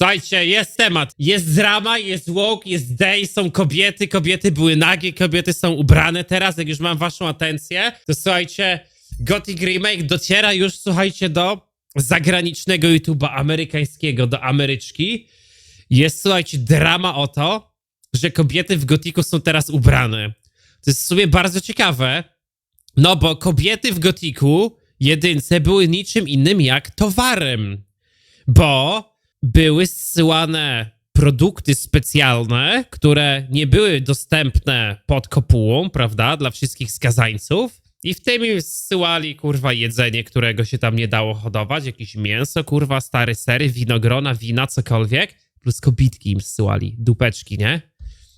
Słuchajcie, jest temat. Jest drama, jest woke, jest day, są kobiety, kobiety były nagie, kobiety są ubrane. Teraz, jak już mam waszą atencję, to słuchajcie, Gothic Remake dociera już, słuchajcie, do zagranicznego YouTube'a amerykańskiego, do Ameryczki. Jest, słuchajcie, drama o to, że kobiety w Gothicu są teraz ubrane. To jest w sumie bardzo ciekawe, no bo kobiety w Gothicu jedynce były niczym innym jak towarem, bo były zsyłane produkty specjalne, które nie były dostępne pod kopułą, prawda, dla wszystkich skazańców. I w tym im zsyłali, kurwa, jedzenie, którego się tam nie dało hodować, jakieś mięso, kurwa, stare sery, winogrona, wina, cokolwiek, plus kobitki im zsyłali, dupeczki, nie?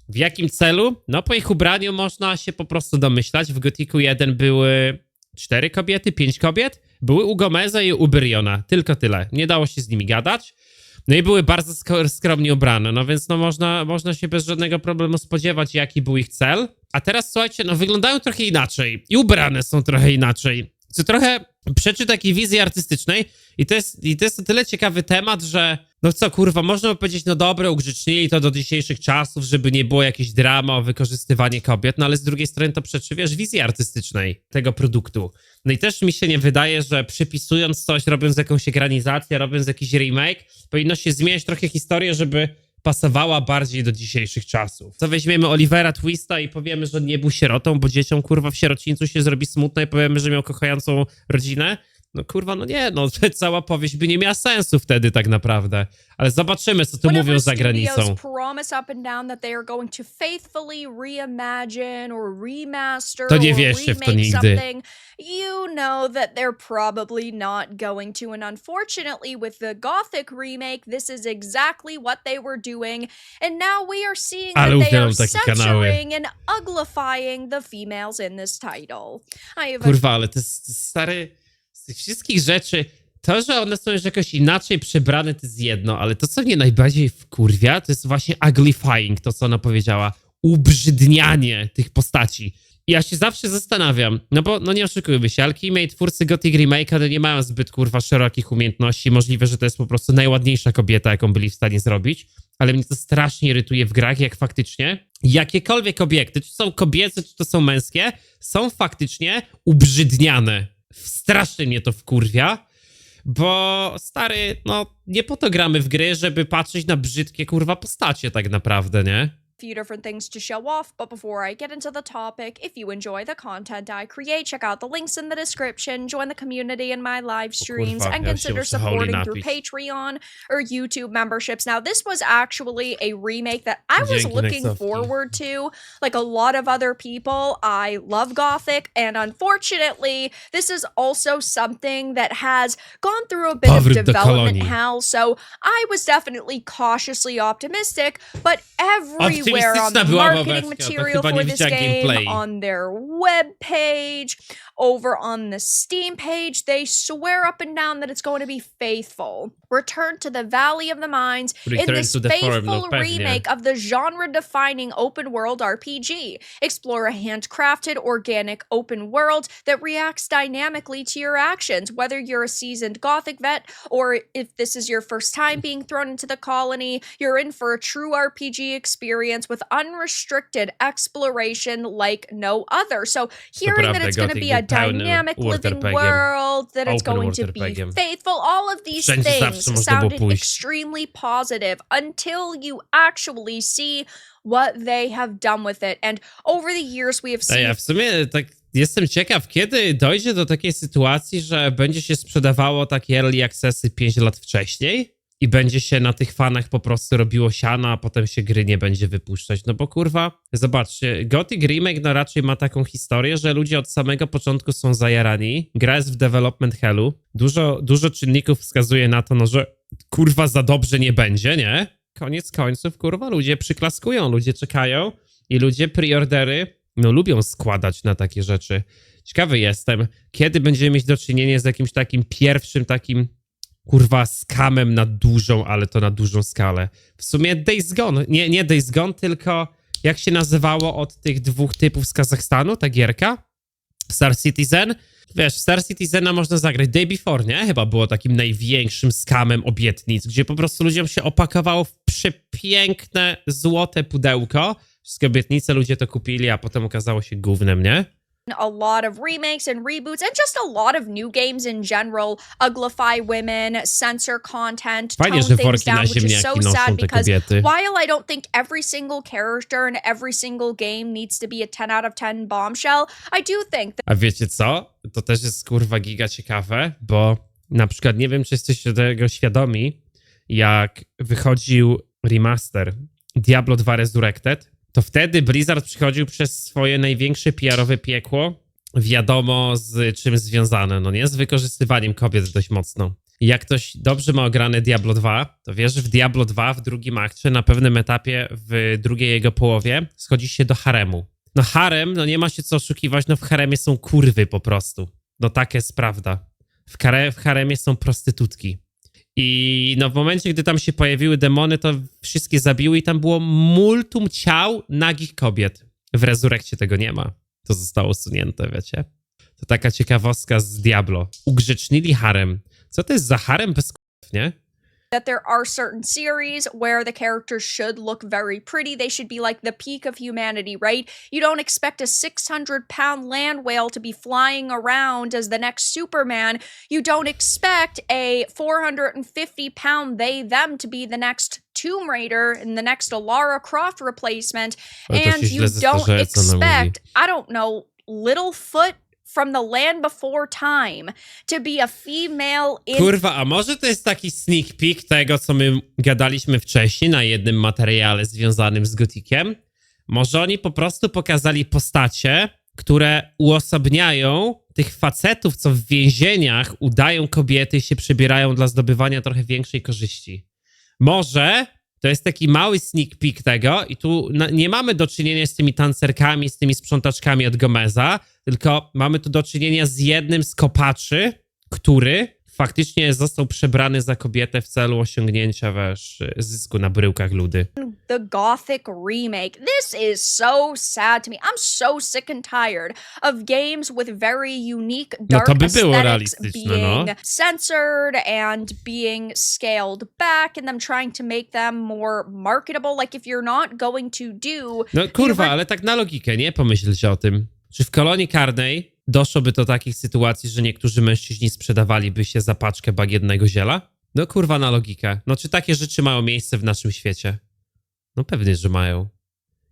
W jakim celu? No, po ich ubraniu można się po prostu domyślać. W Gotiku 1 były cztery kobiety, pięć kobiet. Były u Gomeza i u Byriona. Tylko tyle. Nie dało się z nimi gadać. No i były bardzo sk- skromnie ubrane, no więc no można, można się bez żadnego problemu spodziewać, jaki był ich cel. A teraz słuchajcie, no wyglądają trochę inaczej i ubrane są trochę inaczej. Co trochę przeczy takiej wizji artystycznej i to jest, i to jest o tyle ciekawy temat, że no co kurwa, można by powiedzieć, no dobre, ugrzecznili to do dzisiejszych czasów, żeby nie było jakieś drama o wykorzystywanie kobiet, no ale z drugiej strony to przeczy, wiesz, wizji artystycznej tego produktu. No i też mi się nie wydaje, że przypisując coś, robiąc jakąś ekranizację, robiąc jakiś remake, powinno się zmieniać trochę historię, żeby pasowała bardziej do dzisiejszych czasów. Co weźmiemy Olivera Twista i powiemy, że nie był sierotą, bo dzieciom kurwa w sierocińcu się zrobi smutno i powiemy, że miał kochającą rodzinę. No kurwa, no nie, no cała powieść by nie miała sensu wtedy tak naprawdę. Ale zobaczymy, co tu mówią za granicą. to nie wierzcie w to nigdy. you know that they're probably not going to. And unfortunately, with the Gothic remake, this is exactly what they were doing. And now we are seeing Ale that they are censoring and uglifying the females in this title. I have Kurwa, ale to jest stary. Z tych wszystkich rzeczy. To, że one są już jakoś inaczej przebrane, to jest jedno, ale to, co mnie najbardziej wkurwia, to jest właśnie uglifying, to co ona powiedziała. Ubrzydnianie tych postaci. I ja się zawsze zastanawiam, no bo, no nie oszukujmy się, Alchemy, twórcy Gothic Remake'a, no nie mają zbyt, kurwa, szerokich umiejętności. Możliwe, że to jest po prostu najładniejsza kobieta, jaką byli w stanie zrobić, ale mnie to strasznie irytuje w grach, jak faktycznie jakiekolwiek obiekty, czy są kobiece, czy to są męskie, są faktycznie ubrzydniane. Strasznie mnie to wkurwia, bo stary, no nie po to gramy w gry, żeby patrzeć na brzydkie kurwa postacie tak naprawdę, nie? Few different things to show off, but before I get into the topic, if you enjoy the content I create, check out the links in the description, join the community in my live streams, and consider supporting through. Patreon or YouTube memberships. Now, this was actually a remake that I was looking forward to, like a lot of other people. I love Gothic, and unfortunately, this is also something that has gone through a bit of development hell, so I was definitely cautiously optimistic, but everywhere on the marketing material for this game, gameplay. on their web page, over on the Steam page, they swear up and down that it's going to be faithful. Return to the Valley of the Mines in this to the faithful remake of the genre-defining open-world RPG. Explore a handcrafted, organic open world that reacts dynamically to your actions, whether you're a seasoned Gothic vet or if this is your first time being thrown into the colony, you're in for a true RPG experience with unrestricted exploration like no other. So, hearing that it's going to be a dynamic living world, that it's going to be faithful, all of these things zawsze można było sounded extremely positive until you actually see what they have done with it. And over the years, we have seen ja w sumie tak jestem ciekaw, kiedy dojdzie do takiej sytuacji, że będzie się sprzedawało takie early accessy 5 lat wcześniej i będzie się na tych fanach po prostu robiło siano, a potem się gry nie będzie wypuszczać. No bo kurwa, zobaczcie, Gothic Remake no raczej ma taką historię, że ludzie od samego początku są zajarani, gra jest w development hellu, dużo, dużo czynników wskazuje na to, no że kurwa za dobrze nie będzie, nie? Koniec końców, kurwa, ludzie przyklaskują, ludzie czekają i ludzie preordery no lubią składać na takie rzeczy. Ciekawy jestem, kiedy będziemy mieć do czynienia z jakimś takim pierwszym takim kurwa skamem na dużą, ale to na dużą skalę. W sumie Days Gone, nie, nie Days Gone, tylko jak się nazywało od tych dwóch typów z Kazachstanu, ta gierka? Star Citizen. Wiesz, Star Citizena można zagrać Day Before, nie? Chyba było takim największym skamem obietnic, gdzie po prostu ludziom się opakowało w przepiękne, złote pudełko. Wszystkie obietnice ludzie to kupili, a potem okazało się gównem, nie? A lot of remakes and reboots and just a lot of new games in general uglify women, censor content, Fajnie, tone że things worki down, na which is ziemniaki so noszą sad te because kobiety. while I don't think every single character in every single game needs to be a 10 out of 10 bombshell, I do think A wiecie co? To też jest kurwa giga ciekawe, bo na przykład nie wiem, czy jesteście tego świadomi, jak wychodził remaster Diablo 2 Resurrected, to wtedy Blizzard przychodził przez swoje największe PR-owe piekło, wiadomo z czym związane, no nie? Z wykorzystywaniem kobiet dość mocno. Jak ktoś dobrze ma ograne Diablo 2, to wiesz, w Diablo 2 w drugim akcie, na pewnym etapie, w drugiej jego połowie, schodzi się do haremu. No harem, no nie ma się co oszukiwać, no w haremie są kurwy po prostu. No tak jest prawda. W, kare, w haremie są prostytutki. I no w momencie, gdy tam się pojawiły demony, to wszystkie zabiły i tam było multum ciał nagich kobiet. W rezurekcie tego nie ma. To zostało usunięte, wiecie? To taka ciekawostka z Diablo. Ugrzecznili harem. Co to jest za harem bez k***w, nie? That there are certain series where the characters should look very pretty. They should be like the peak of humanity, right? You don't expect a 600 pound land whale to be flying around as the next Superman. You don't expect a 450 pound they them to be the next Tomb Raider and the next Lara Croft replacement. Ale to się And you don't zestarzeje, co ona mówi. expect, I don't know, Littlefoot from the land before time to be a female in Kurwa, a może to jest taki sneak peek tego, co my gadaliśmy wcześniej na jednym materiale związanym z Gotikiem? Może oni po prostu pokazali postacie, które uosobniają tych facetów, co w więzieniach udają kobiety i się przybierają dla zdobywania trochę większej korzyści. Może to jest taki mały sneak peek tego i tu nie mamy do czynienia z tymi tancerkami, z tymi sprzątaczkami od Gomeza, tylko mamy tu do czynienia z jednym z kopaczy, który faktycznie został przebrany za kobietę w celu osiągnięcia wiesz, zysku na bryłkach ludy. the Gothic remake. This is so sad to me. I'm so sick and tired of games with very unique dark to by było no. being censored and being scaled back and them trying to make them more marketable. Like if you're not going to do No kurwa, ale tak na logikę, nie? Pomyślcie o tym. Czy w kolonii karnej doszłoby do takich sytuacji, że niektórzy mężczyźni sprzedawaliby się za paczkę bagiennego ziela? No kurwa, na logikę. No czy takie rzeczy mają miejsce w naszym świecie? No pewnie, że mają.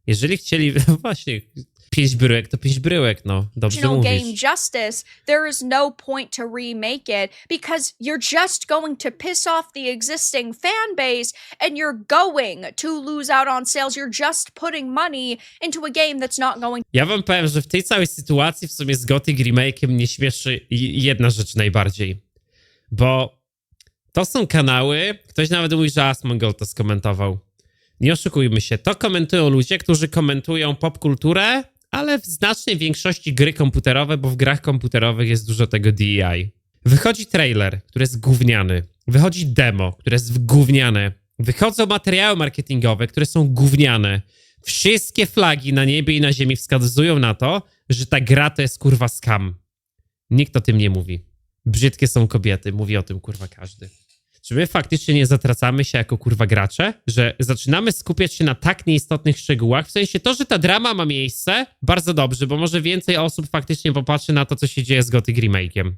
Jeżeli chcieli, no właśnie, pięć bryłek, to pięć bryłek, no. Dobrze original game mówisz. justice, there is no point to remake it because you're just going to piss off the existing fan base and you're going to lose out on sales. You're just putting money into a game that's not going Ja wam powiem, że w tej całej sytuacji w sumie z Gothic Remake'iem mnie śmieszy i- jedna rzecz najbardziej. Bo to są kanały, ktoś nawet mówi, że Asmongold to skomentował. Nie oszukujmy się, to komentują ludzie, którzy komentują popkulturę, ale w znacznej większości gry komputerowe, bo w grach komputerowych jest dużo tego DEI. Wychodzi trailer, który jest gówniany. Wychodzi demo, które jest gówniane. Wychodzą materiały marketingowe, które są gówniane. Wszystkie flagi na niebie i na ziemi wskazują na to, że ta gra to jest kurwa skam. Nikt o tym nie mówi. Brzydkie są kobiety, mówi o tym kurwa każdy. Czy my faktycznie nie zatracamy się jako kurwa gracze? Że zaczynamy skupiać się na tak nieistotnych szczegółach? W sensie to, że ta drama ma miejsce, bardzo dobrze, bo może więcej osób faktycznie popatrzy na to, co się dzieje z Gothic Remake'iem.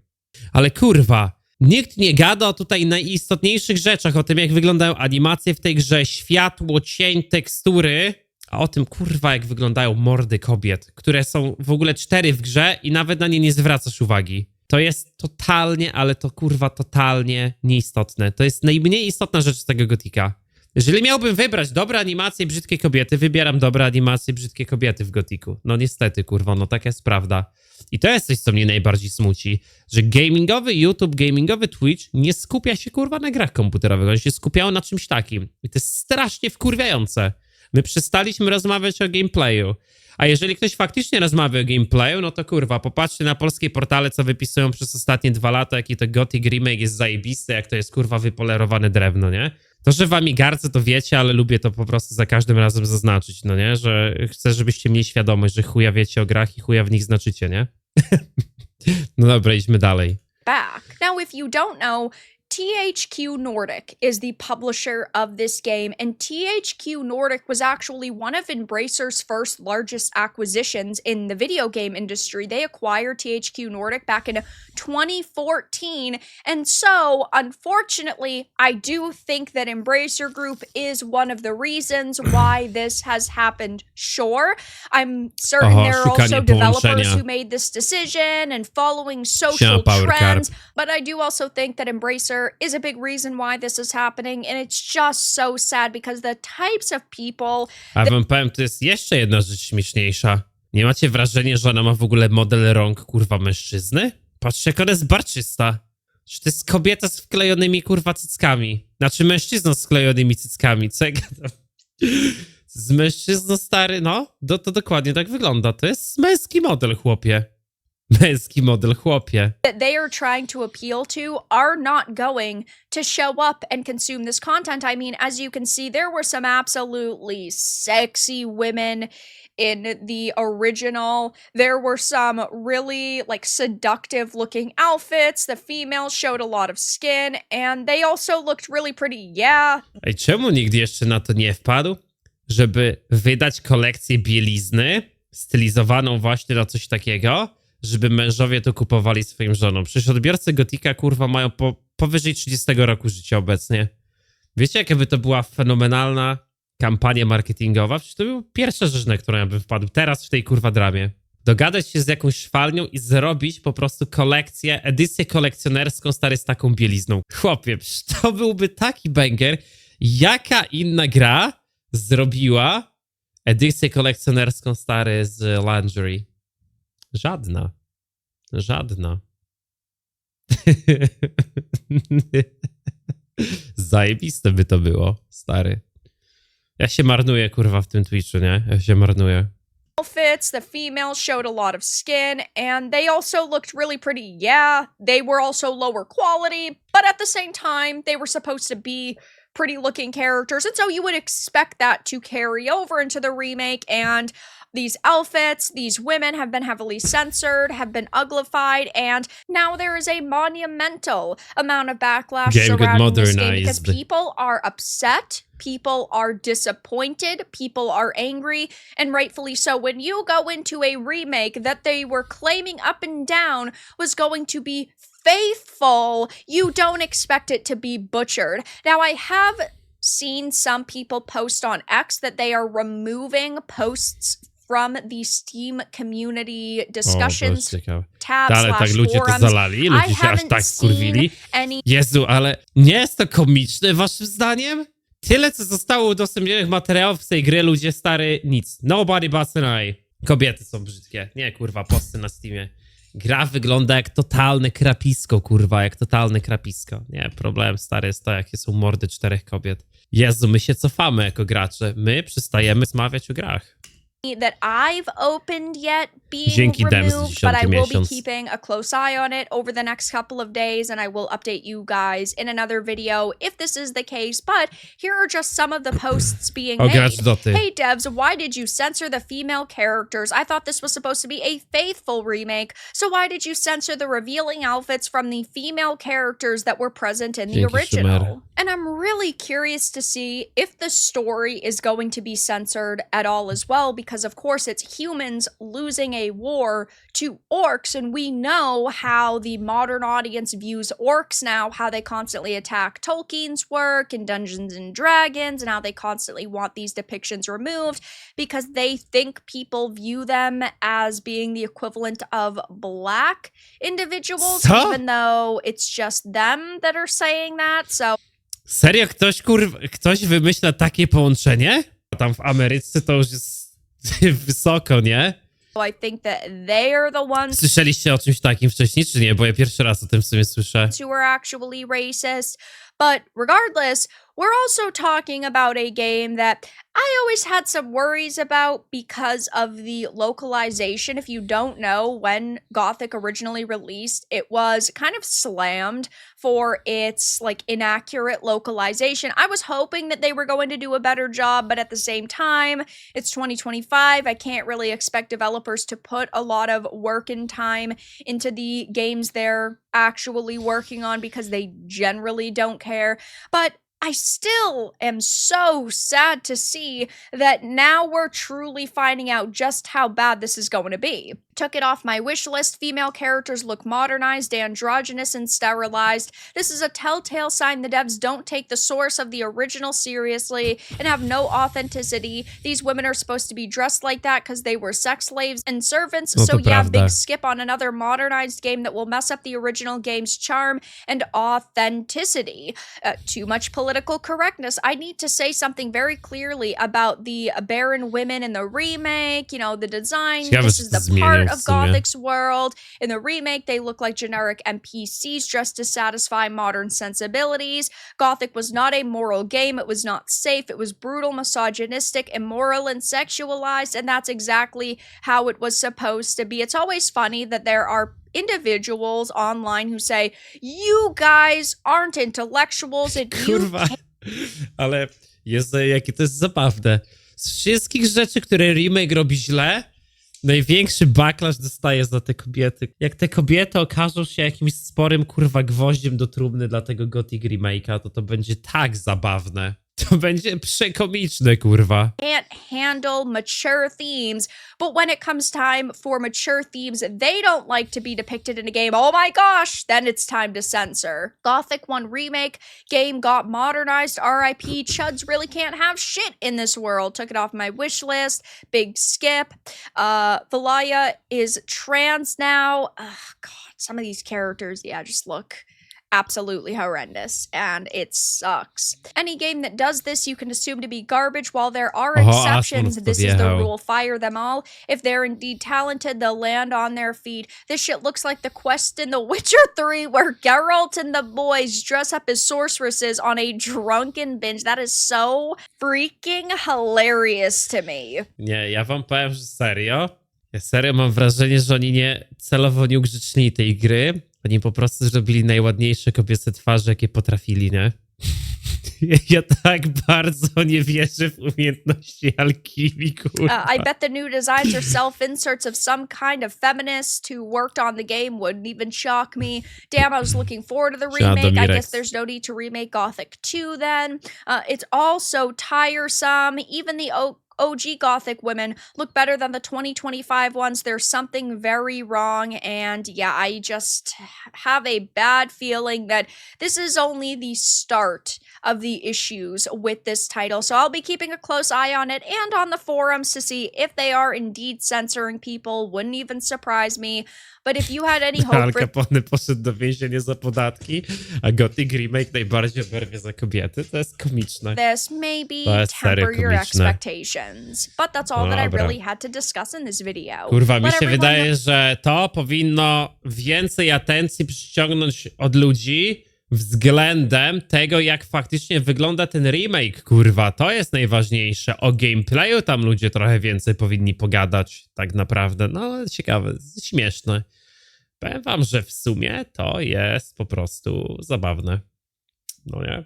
Ale kurwa, nikt nie gada tutaj najistotniejszych rzeczach, o tym jak wyglądają animacje w tej grze, światło, cień, tekstury, a o tym kurwa jak wyglądają mordy kobiet, które są w ogóle cztery w grze i nawet na nie nie zwracasz uwagi. To jest totalnie, ale to kurwa totalnie nieistotne. To jest najmniej istotna rzecz z tego gotika. Jeżeli miałbym wybrać dobre animacje i brzydkie kobiety, wybieram dobre animacje i brzydkie kobiety w gotiku. No niestety, kurwa, no taka jest prawda. I to jest coś, co mnie najbardziej smuci, że gamingowy YouTube, gamingowy Twitch nie skupia się kurwa na grach komputerowych, on się skupiał na czymś takim. I to jest strasznie wkurwiające. My przestaliśmy rozmawiać o gameplayu. A jeżeli ktoś faktycznie rozmawia o gameplayu, no to kurwa, popatrzcie na polskie portale, co wypisują przez ostatnie dwa lata, jaki to Gothic Remake jest zajebisty, jak to jest kurwa wypolerowane drewno, nie? To, że w Amigarce to wiecie, ale lubię to po prostu za każdym razem zaznaczyć, no nie? Że chcę, żebyście mieli świadomość, że chuja wiecie o grach i chuja w nich znaczycie, nie? No dobra, idźmy dalej. back. Now, if you don't know, THQ Nordic is the publisher of this game, and THQ Nordic was actually one of Embracer's first largest acquisitions in the video game industry. They acquired THQ Nordic back in 2014, and so unfortunately, I do think that Embracer Group is one of the reasons why this has happened. Sure, I'm certain Oho, there are also developers who made this decision and following social trends. But I do also think that Embracer is a big reason why this is happening, and it's just so sad because the types of people A wam powiem, to jest jeszcze jedna rzecz śmieszniejsza. Nie macie wrażenia, że ona ma w ogóle model rąk, kurwa, mężczyzny? Patrzcie, jak ona jest barczysta. Że to jest kobieta z wklejonymi, kurwa, cyckami. Znaczy mężczyzna z wklejonymi cyckami. Co ja gadam? Z mężczyzną stary, no, do, to dokładnie tak wygląda. To jest męski model, chłopie. Męski model, chłopie. that they are trying to appeal to are not going to show up and consume this content. I mean, as you can see, there were some absolutely sexy women in the original. There were some really like seductive looking outfits. The females showed a lot of skin and they also looked really pretty. Yeah, Ej, czemu nikt jeszcze na to nie wpadł? Żeby wydać kolekcję bielizny stylizowaną właśnie na coś takiego, żeby mężowie to kupowali swoim żonom. Przecież odbiorcy Gotika, kurwa, mają po, powyżej 30 roku życia obecnie. Wiecie, jaka by to była fenomenalna kampania marketingowa? Przecież to był pierwsza rzecz, na którą ja bym wpadł teraz w tej kurwa dramie. Dogadać się z jakąś szwalnią i zrobić po prostu kolekcję, edycję kolekcjonerską stary z taką bielizną. Chłopie, to byłby taki banger. Jaka inna gra zrobiła edycję kolekcjonerską stary z lingerie? Żadna. Żadna. Zajebiste by to było, stary. Ja się marnuję, kurwa, w tym Twitchu, nie? Ja się marnuję. outfits. The females showed a lot of skin, and they also looked really pretty. Yeah, they were also lower quality, but at the same time, they were supposed to be pretty looking characters, and so you would expect that to carry over into the remake. And these outfits, these women have been heavily censored, have been uglified, and now there is a monumental amount of backlash Game surrounding this game because people are upset, people are disappointed, people are angry, and rightfully so. When you go into a remake that they were claiming up and down was going to be faithful, you don't expect it to be butchered. Now, I have seen some people post on X that they are removing posts from the Steam community O, to discussions ciekawe. tab Ale slash tak ludzie to forums. zalali, I ludzie się aż tak skurwili. any Jezu, ale nie jest to komiczne waszym zdaniem? Tyle, co zostało udostępnionych materiałów z tej gry, ludzie stary, nic. Nobody but an eye. Kobiety są brzydkie. Nie, kurwa, posty na Steamie. Gra wygląda jak totalne krapisko, kurwa, jak totalne krapisko. Nie, problem stary jest to, jakie są mordy czterech kobiet. Jezu, my się cofamy jako gracze. My przestajemy zmawiać o grach. That I've opened yet being Dzięki removed, but I will be keeping a close eye on it over the next couple of days, and I will update you guys in another video if this is the case. But here are just some of the posts being made. Hey devs, why did you censor the female characters? I thought this was supposed to be a faithful remake, so why did you censor the revealing outfits from the female characters that were present in the original? And I'm really curious to see if the story is going to be censored at all as well, because of course it's humans losing a war to orcs, and we know how the modern audience views orcs now, how they constantly attack Tolkien's work and Dungeons and Dragons, and how they constantly want these depictions removed because they think people view them as being the equivalent of black individuals, Co? even though it's just them that are saying that. So Serio, ktoś kurwa, ktoś wymyśla takie połączenie? Tam w Ameryce to już jest wysoko, nie? I think that they are the ones Słyszeliście o czymś takim wcześniej, czy nie? Bo ja pierwszy raz o tym w sumie słyszę. who are actually racist. But regardless, We're also talking about a game that I always had some worries about because of the localization. If you don't know, when Gothic originally released, it was kind of slammed for its like inaccurate localization. I was hoping that they were going to do a better job, but at the same time, it's 2025. I can't really expect developers to put a lot of work and time into the games they're actually working on because they generally don't care. But I still am so sad to see that now we're truly finding out just how bad this is going to be. Took it off my wish list. Female characters look modernized, androgynous, and sterilized. This is a telltale sign the devs don't take the source of the original seriously and have no authenticity. These women are supposed to be dressed like that because they were sex slaves and servants. So, yeah, big skip on another modernized game that will mess up the original game's charm and authenticity uh, too much political correctness. I need to say something very clearly about the barren women in the remake. You know, the design. This is the part of. Gothic's world. In the remake, they look like generic NPCs just to satisfy modern sensibilities. Gothic was not a moral game. It was not safe. It was brutal, misogynistic, immoral, and sexualized. And that's exactly how it was supposed to be. It's always funny that there are individuals online who say, You guys aren't intellectuals and you Kurwa. Ale jest, jakie to jest zabawne. Z wszystkich rzeczy, które remake robi źle, największy backlash dostaje za te kobiety. Jak te kobiety okażą się jakimś sporym kurwa gwoździem do trumny dla tego Gothic remake'a, to to będzie tak zabawne. To będzie przekomiczne, kurwa. can't handle mature themes. But when it comes time for mature themes they don't like to be depicted in a game, oh my gosh, then it's time to censor. Gothic 1 Remake game got modernized. RIP. Chuds really can't have shit in this world. Took it off my wish list. Big skip. Uh, Valaya is trans now. Ugh, God, some of these characters, yeah, just look absolutely horrendous and it sucks. Any game that does this you can assume to be garbage while there are uh-huh, Oho, exceptions. This is the rule. Fire them all. If they're indeed talented, they'll land on their feet. This shit looks like the quest in The Witcher 3 where Geralt and the boys dress up as sorceresses on a drunken binge. That is so freaking hilarious to me. Nie, ja wam powiem, serio. Ja serio mam wrażenie, że oni nie celowo nie ugrzecznili tej gry. Oni po prostu zrobili najładniejsze kobiece twarze, jakie potrafili, nie? Ja tak bardzo nie wierzę w umiejętności alchimii, kurwa. Uh, I bet the new designs are self inserts of some kind of feminist who worked on the game wouldn't even shock me. Damn, I was looking forward to the remake. I guess there's no need to remake Gothic 2 then. Uh, it's all so tiresome. Even the o- OG Gothic women look better than the 2025 ones. There's something very wrong. And yeah, I just have a bad feeling that this is only the start of the issues with this title. So I'll be keeping a close eye on it and on the forums to see if they are indeed censoring people. Wouldn't even surprise me. But if you had any hope Al Capone poszedł do więzienia za podatki, a Gothic Remake najbardziej oberwie za kobiety. To jest komiczne. this, maybe temper your expectations. But that's all that I really had to discuss in this video. Kurwa, mi Let się everyone wydaje, że to powinno więcej atencji przyciągnąć od ludzi względem tego, jak faktycznie wygląda ten remake, kurwa. To jest najważniejsze. O gameplayu tam ludzie trochę więcej powinni pogadać, tak naprawdę. No, ciekawe, śmieszne. Powiem wam, że w sumie to jest po prostu zabawne. No nie?